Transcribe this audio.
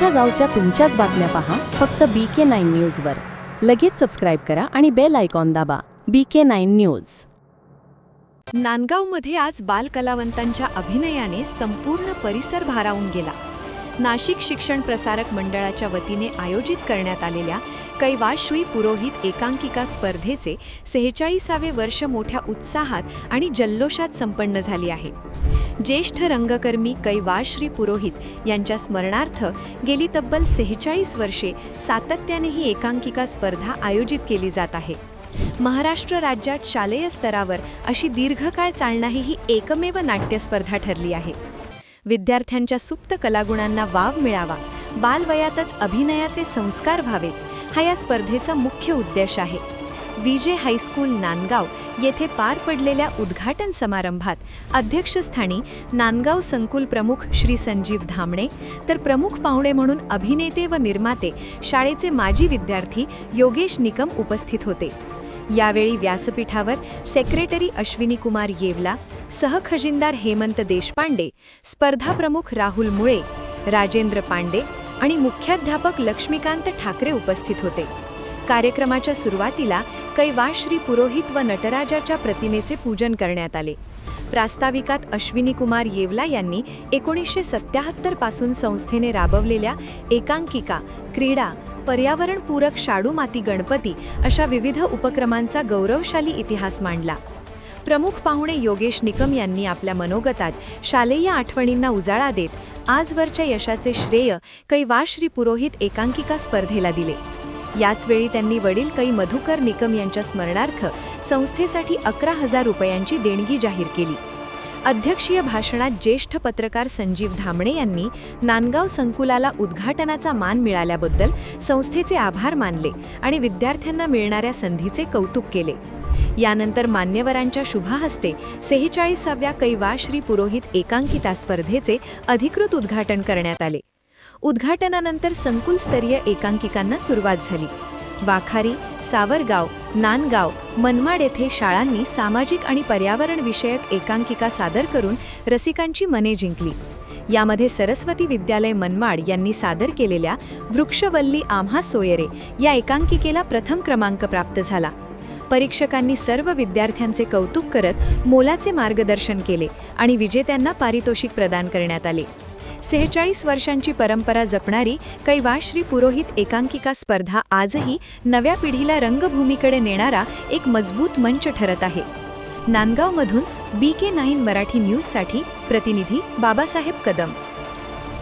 तुमच्या गावच्या तुमच्याच बातम्या पहा फक्त बी के नाईन न्यूजवर लगेच सबस्क्राईब करा आणि बेल आयकॉन दाबा. बी के नाईन न्यूज नांदगावमध्ये आज बालकलावंतांच्या अभिनयाने संपूर्ण परिसर भारावून गेला. नाशिक शिक्षण प्रसारक मंडळाच्या वतीने आयोजित करण्यात आलेल्या कैवाश्वी पुरोहित एकांकिका स्पर्धेचे सेहेचाळीसावे वर्ष मोठ्या उत्साहात आणि जल्लोषात संपन्न झाली आहे. ज्येष्ठ रंगकर्मी कैवाश्री पुरोहित यांच्या स्मरणार्थ गेली तब्बल सेहेचाळीस वर्षे सातत्याने ही एकांकिका स्पर्धा आयोजित केली जात आहे. महाराष्ट्र राज्यात शालेय स्तरावर अशी दीर्घकाळ चालणारी ही एकमेव नाट्यस्पर्धा ठरली आहे. विद्यार्थ्यांच्या सुप्त कलागुणांना वाव मिळावा. बालवयातच अभिनयाचे संस्कार व्हावेत हा या स्पर्धेचा मुख्य उद्देश आहे. विजय हायस्कूल नांदगाव येथे पार पडलेल्या उद्घाटन समारंभात अध्यक्षस्थानी नांदगाव संकुल प्रमुख श्री संजीव धामणे तर प्रमुख पाहुणे म्हणून अभिनेते व निर्माते शाळेचे माजी विद्यार्थी योगेश निकम उपस्थित होते. यावेळी व्यासपीठावर सेक्रेटरी अश्विनी कुमार येवला सहखजिनदार हेमंत देशपांडे स्पर्धा प्रमुख राहुल मुळे राजेंद्र पांडे आणि मुख्याध्यापक लक्ष्मीकांत ठाकरे उपस्थित होते. कार्यक्रमाच्या सुरुवातीला कैवाश्री पुरोहित व नटराजाच्या प्रतिमेचे पूजन करण्यात आले. प्रास्ताविकात अश्विनी कुमार येवला यांनी एकोणीसशे सत्याहत्तरपासून संस्थेने राबवलेल्या एकांकिका क्रीडा पर्यावरणपूरक शाडू माती गणपती अशा विविध उपक्रमांचा गौरवशाली इतिहास मांडला. प्रमुख पाहुणे योगेश निकम यांनी आपल्या मनोगतात शालेय आठवणींना उजाळा देत आजवरच्या यशाचे श्रेय कैवाश्री पुरोहित एकांकिका स्पर्धेला दिले. याचवेळी त्यांनी वडील कै मधुकर निकम यांच्या स्मरणार्थ संस्थेसाठी अकरा हजार रुपयांची देणगी जाहीर केली. अध्यक्षीय भाषणात ज्येष्ठ पत्रकार संजीव धामणे यांनी नांदगाव संकुलाला उद्घाटनाचा मान मिळाल्याबद्दल संस्थेचे आभार मानले आणि विद्यार्थ्यांना मिळणाऱ्या संधीचे कौतुक केले. यानंतर मान्यवरांच्या शुभाहस्ते सेहेचाळीसाव्या कैवा श्री पुरोहित एकांकिता स्पर्धेचे अधिकृत उद्घाटन करण्यात आले. उद्घाटनानंतर संकुलस्तरीय एकांकिकांना सुरुवात झाली. वाखारी सावरगाव नांदगाव मनमाड येथे शाळांनी सामाजिक आणि पर्यावरण विषयक एकांकिका सादर करून रसिकांची मने जिंकली. यामध्ये सरस्वती विद्यालय मनमाड यांनी सादर केलेल्या वृक्षवल्ली आम्हा सोयरे या एकांकिकेला प्रथम क्रमांक प्राप्त झाला. परीक्षकांनी सर्व विद्यार्थ्यांचे कौतुक करत मोलाचे मार्गदर्शन केले आणि विजेत्यांना पारितोषिक प्रदान करण्यात आले. सेहेचाळीस वर्षांची परंपरा जपणारी कैवाश्री पुरोहित एकांकिका स्पर्धा आजही नव्या पिढीला रंगभूमीकडे नेणारा एक मजबूत मंच ठरत आहे. नांदगावमधून बी के नाईन मराठी न्यूजसाठी प्रतिनिधी बाबासाहेब कदम.